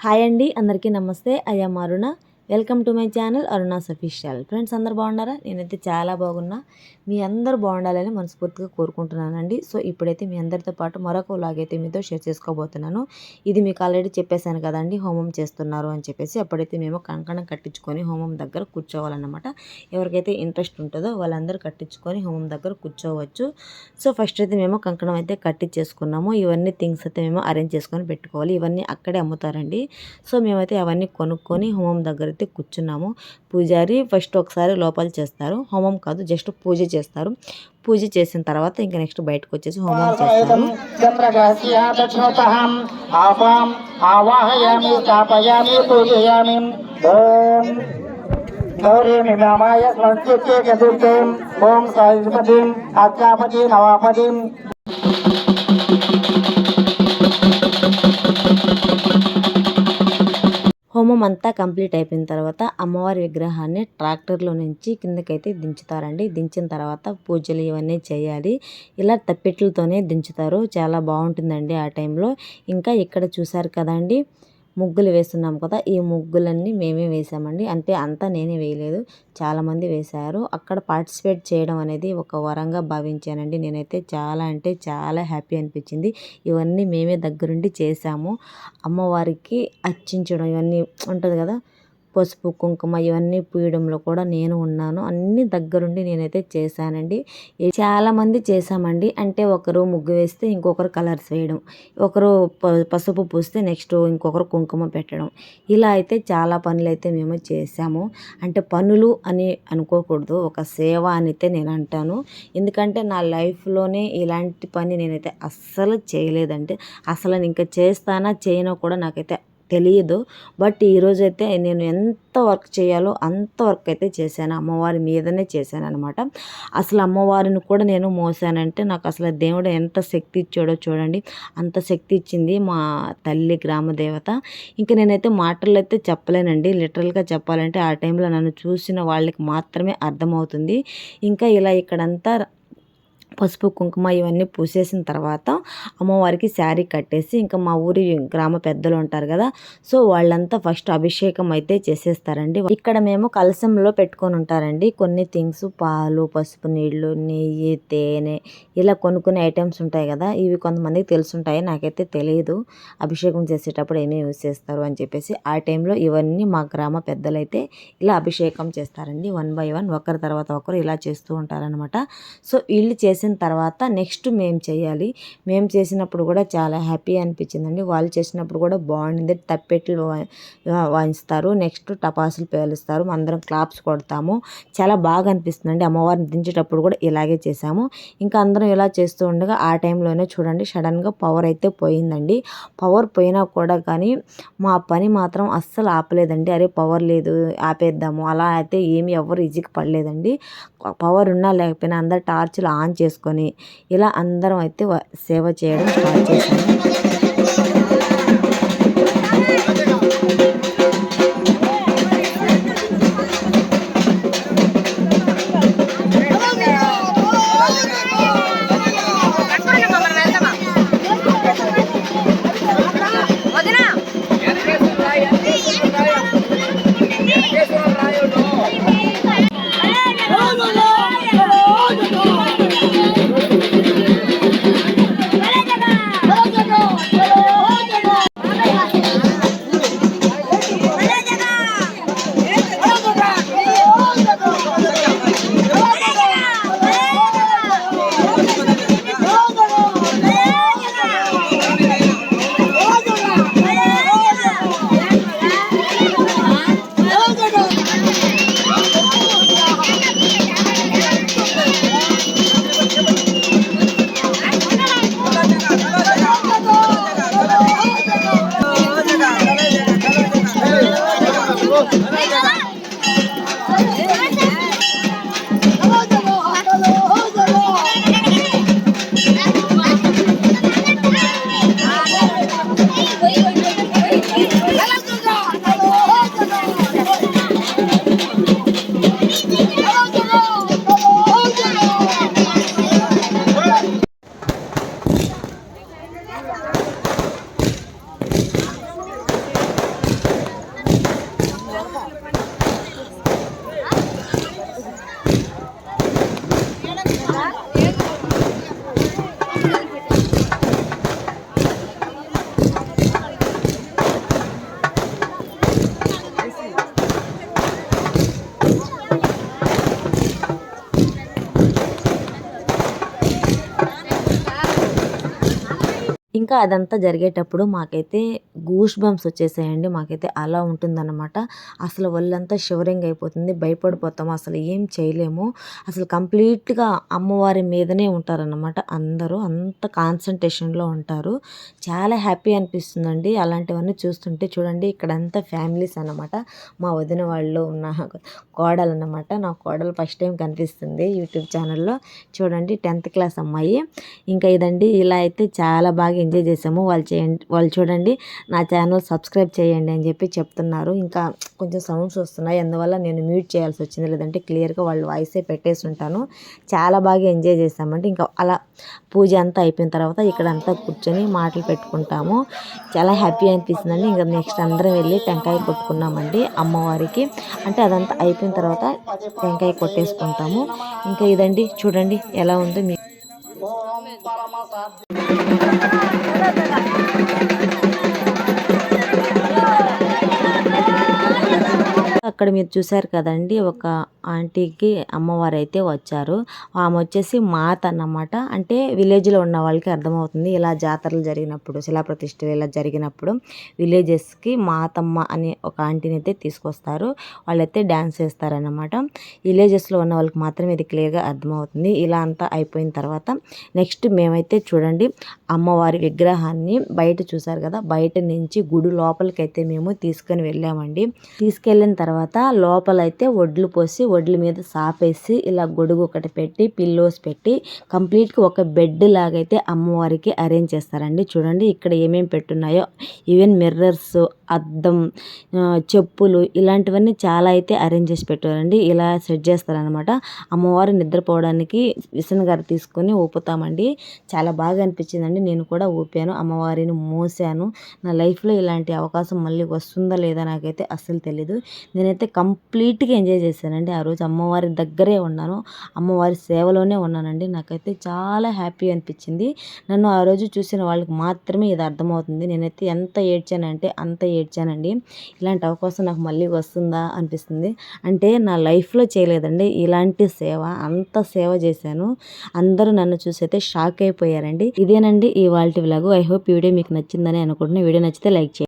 Hi అండి అందరికీ నమస్తే. అయ్యా మారుణ welcome to my channel Aruna సఫిషియల్ friends అందరు బాగున్నారా? నేనైతే చాలా బాగున్నా. మీ అందరూ బాగుండాలని మనస్ఫూర్తిగా కోరుకుంటున్నానండి. సో ఇప్పుడైతే మీ అందరితో పాటు మరొక vlog అయితే మీతో షేర్ చేసుకోబోతున్నాను. ఇది మీకు ఆల్రెడీ చెప్పేశాను కదండి హోమం చేస్తున్నారు అని చెప్పేసి. అప్పుడైతే మేము కంకణం కట్టించుకొని హోమం దగ్గర కూర్చోవాలన్నమాట. ఎవరికైతే ఇంట్రెస్ట్ ఉంటుందో వాళ్ళందరూ కట్టించుకొని హోమం దగ్గర కూర్చోవచ్చు. సో ఫస్ట్ అయితే మేము కంకణం అయితే కట్టించేసుకున్నాము. ఇవన్నీ థింగ్స్ అయితే మేము అరేంజ్ చేసుకొని పెట్టుకోవాలి. ఇవన్నీ అక్కడే అమ్ముతారండి. సో మేమైతే అవన్నీ కొనుక్కొని హోమం దగ్గర అయితే కూర్చున్నాము. పూజారి ఫస్ట్ ఒకసారి లోపల చేస్తారు. హోమం కాదు జస్ట్ పూజ చేస్తారు. పూజ చేసిన తర్వాత ఇంకా నెక్స్ట్ బయటకు వచ్చేసి హోమం చేస్తారు. ఓం సంస్కృత్యే చతుర్థం. నవాపతిం. హోమం అంతా కంప్లీట్ అయిపోయిన తర్వాత అమ్మవారి విగ్రహాన్ని ట్రాక్టర్లో నుంచి కిందకైతే దించుతారండి. దించిన తర్వాత పూజలు ఇవన్నీ చేయాలి. ఇలా తప్పెట్లతోనే దించుతారు. చాలా బాగుంటుందండి ఆ టైంలో. ఇంకా ఇక్కడ చూసారు కదండి ముగ్గులు వేస్తున్నాం కదా ఈ ముగ్గులన్నీ మేమే వేసామండి. అంటే అంతా నేనే వేయలేదు చాలామంది వేశారు. అక్కడ పార్టిసిపేట్ చేయడం అనేది ఒక వరంగా భావించానండి. నేనైతే చాలా అంటే చాలా హ్యాపీ అనిపించింది. ఇవన్నీ మేమే దగ్గరుండి చేసాము అమ్మవారికి అర్చించడం ఇవన్నీ ఉంటుంది కదా పసుపు కుంకుమ ఇవన్నీ పూయడంలో కూడా నేను ఉన్నాను. అన్ని దగ్గరుండి నేనైతే చేశానండి. చాలామంది చేశామండి. అంటే ఒకరు ముగ్గు వేస్తే ఇంకొకరు కలర్స్ వేయడం. ఒకరు ప- పసుపు పూస్తే నెక్స్ట్ ఇంకొకరు కుంకుమ పెట్టడం. ఇలా అయితే చాలా పనులు అయితే మేము చేసాము అంటే పనులు అని అనుకోకూడదు. ఒక సేవ అని అయితే నేను అంటాను. ఎందుకంటే నా లైఫ్లోనే ఇలాంటి పని నేనైతే అస్సలు చేయలేదంటే అసలు ఇంకా చేస్తానా చేయనో కూడా నాకైతే తెలియదు. బట్ ఈరోజు అయితే నేను ఎంత వర్క్ చేయాలో అంత వర్క్ అయితే చేశాను. అమ్మవారి మీదనే చేశాను అనమాట అసలు అమ్మవారిని కూడా నేను మోసానంటే నాకు అసలు దేవుడు ఎంత శక్తి ఇచ్చాడో చూడండి. అంత శక్తి ఇచ్చింది మా తల్లి గ్రామ దేవత. ఇంకా నేనైతే మాటలు అయితే చెప్పలేనండి. లిటరల్గా చెప్పాలంటే ఆ టైంలో నన్ను చూసిన వాళ్ళకి మాత్రమే అర్థమవుతుంది. ఇంకా ఇలా ఇక్కడంతా పసుపు కుంకుమ ఇవన్నీ పూసేసిన తర్వాత అమ్మవారికి శారీ కట్టేసి ఇంకా మా ఊరి గ్రామ పెద్దలు ఉంటారు కదా సో వాళ్ళంతా ఫస్ట్ అభిషేకం అయితే చేసేస్తారండి. ఇక్కడ మేము కలశంలో పెట్టుకొని ఉంటారండి. కొన్ని థింగ్స్ పాలు పసుపు నీళ్ళు నెయ్యి తేనె ఇలా కొన్ని కొన్ని ఐటమ్స్ ఉంటాయి కదా ఇవి కొంతమందికి తెలుసుంటాయి నాకైతే తెలియదు అభిషేకం చేసేటప్పుడు ఏమేమి యూజ్ చేస్తారు అని చెప్పేసి ఆ టైంలో ఇవన్నీ మా గ్రామ పెద్దలైతే ఇలా అభిషేకం చేస్తారండి. వన్ బై వన్ ఒకరి తర్వాత ఒకరు ఇలా చేస్తూ ఉంటారనమాట సో వీళ్ళు చేసిన తర్వాత నెక్స్ట్ మేము చేయాలి. మేము చేసినప్పుడు కూడా చాలా హ్యాపీ అనిపించిందండి. వాళ్ళు చేసినప్పుడు కూడా బాగుండింది. తప్పెట్లు వాయిస్తారు. నెక్స్ట్ టపాసులు పేలుస్తారు. అందరం క్లాప్స్ కొడతాము. చాలా బాగా అనిపిస్తుందండి. అమ్మవారిని దించేటప్పుడు కూడా ఇలాగే చేసాము ఇంకా అందరం ఇలా చేస్తూ ఉండగా ఆ టైంలోనే చూడండి సడన్గా పవర్ అయితే పోయిందండి. పవర్ పోయినా కూడా కానీ మా పని మాత్రం అస్సలు ఆపలేదండి. అరే పవర్ లేదు ఆపేద్దాము. అలా అయితే ఏమి ఎవరు ఈజీకి పడలేదండి. పవర్ ఉన్నా లేకపోయినా అందరు టార్చ్లు ఆన్ చేసుకొని ఇలా అందరం అయితే సేవ చేయడం స్టార్ట్ చేశాము. ఇంకా అదంతా జరిగేటప్పుడు మాకైతే గూస్ బంప్స్ వచ్చేసాయండి. మాకైతే అలా ఉంటుందన్నమాట. అసలు ఒళ్ళంతా షివరింగ్ అయిపోతుంది. భయపడిపోతాము అసలు ఏం చేయలేము. అసలు కంప్లీట్గా అమ్మవారి మీదనే ఉంటారన్నమాట అందరూ. అంత కాన్సన్ట్రేషన్లో ఉంటారు. చాలా హ్యాపీ అనిపిస్తుందండి. అలాంటివన్నీ చూస్తుంటే చూడండి ఇక్కడంతా ఫ్యామిలీస్ అన్నమాట. మా వదిన వాళ్ళు ఉన్న కోడలు అన్నమాట నా కోడలు ఫస్ట్ టైం కనిపిస్తుంది యూట్యూబ్ ఛానల్లో. చూడండి టెన్త్ క్లాస్ అమ్మాయి. ఇంకా ఇదండి ఇలా అయితే చాలా బాగా ఎంజాయ్ చేసాము వాళ్ళు చేయండి వాళ్ళు చూడండి నా ఛానల్ సబ్స్క్రైబ్ చేయండి అని చెప్పి చెప్తున్నారు. ఇంకా కొంచెం సౌండ్స్ వస్తున్నాయి. అందువల్ల నేను మ్యూట్ చేయాల్సి వచ్చింది. లేదంటే క్లియర్గా వాళ్ళు వాయిసే పెట్టేసి ఉంటాను. చాలా బాగా ఎంజాయ్ చేసామంటే ఇంకా అలా పూజ అంతా అయిపోయిన తర్వాత ఇక్కడ అంతా కూర్చొని మాటలు పెట్టుకుంటాము. చాలా హ్యాపీ అనిపిస్తుందండి. ఇంకా నెక్స్ట్ అందరం వెళ్ళి టెంకాయ కొట్టుకున్నామండి అమ్మవారికి. అంటే అదంతా అయిపోయిన తర్వాత టెంకాయ కొట్టేసుకుంటాము. ఇంకా ఇదండి. చూడండి ఎలా ఉందో మీ ఓం పరమ అక్కడ మీరు చూశారు కదండి ఒక ఆంటీకి అమ్మవారు అయితే వచ్చారు. ఆమె వచ్చేసి మాత అన్నమాట. అంటే విలేజ్లో ఉన్న వాళ్ళకి అర్థమవుతుంది ఇలా జాతరలు జరిగినప్పుడు శిలాప్రతిష్ఠలు ఇలా జరిగినప్పుడు విలేజెస్కి మాతమ్మ అనే ఒక ఆంటీని అయితే తీసుకొస్తారు. వాళ్ళైతే డ్యాన్స్ చేస్తారన్నమాట. విలేజెస్లో ఉన్న వాళ్ళకి మాత్రమే ఇది క్లియర్గా అర్థమవుతుంది. ఇలా అంతా అయిపోయిన తర్వాత నెక్స్ట్ మేమైతే చూడండి అమ్మవారి విగ్రహాన్ని బయట చూసారు కదా బయట నుంచి గుడి లోపలికైతే మేము తీసుకొని వెళ్ళామండి. తీసుకెళ్ళిన తర్వాత లోపలైతే వడ్లు పోసి వడ్ల మీద సాపేసి ఇలా గొడుగు ఒకటి పెట్టి పిల్లోస్ పెట్టి కంప్లీట్గా ఒక బెడ్ లాగైతే అమ్మవారికి అరేంజ్ చేస్తారండి. చూడండి ఇక్కడ ఏమేమి పెట్టున్నాయో. ఈవెన్ మిర్రర్స్ అద్దం చెప్పులు ఇలాంటివన్నీ చాలా అయితే అరేంజ్ చేసి పెట్టారండి. ఇలా సెట్ చేస్తారనమాట అమ్మవారు నిద్రపోవడానికి విసనగారు తీసుకొని ఊపుతామండి. చాలా బాగా అనిపించిందండి. నేను కూడా ఊపాను. అమ్మవారిని మోసాను. నా లైఫ్లో ఇలాంటి అవకాశం మళ్ళీ వస్తుందా లేదా నాకైతే అస్సలు తెలీదు. నేనైతే కంప్లీట్గా ఎంజాయ్ చేశానండి. ఆ రోజు అమ్మవారి దగ్గరే ఉన్నాను. అమ్మవారి సేవలోనే ఉన్నానండి. నాకైతే చాలా హ్యాపీ అనిపించింది. నన్ను ఆ రోజు చూసిన వాళ్ళకి మాత్రమే ఇది అర్థమవుతుంది. నేనైతే ఎంత ఏడ్చానంటే అంత ఏడ్చానండి. ఇలాంటి అవకాశం నాకు మళ్ళీ వస్తుందా అనిపిస్తుంది. అంటే నా లైఫ్లో చేయలేదండి. ఇలాంటి సేవ అంత సేవ చేశాను. అందరూ నన్ను చూసి అయితే షాక్ అయిపోయారండి. ఇదేనండి ఈ వాళ్ళ వ్లాగు. ఐ హోప్ ఈ వీడియో మీకు నచ్చిందని అనుకుంటున్నాను వీడియో నచ్చితే లైక్ చేయండి.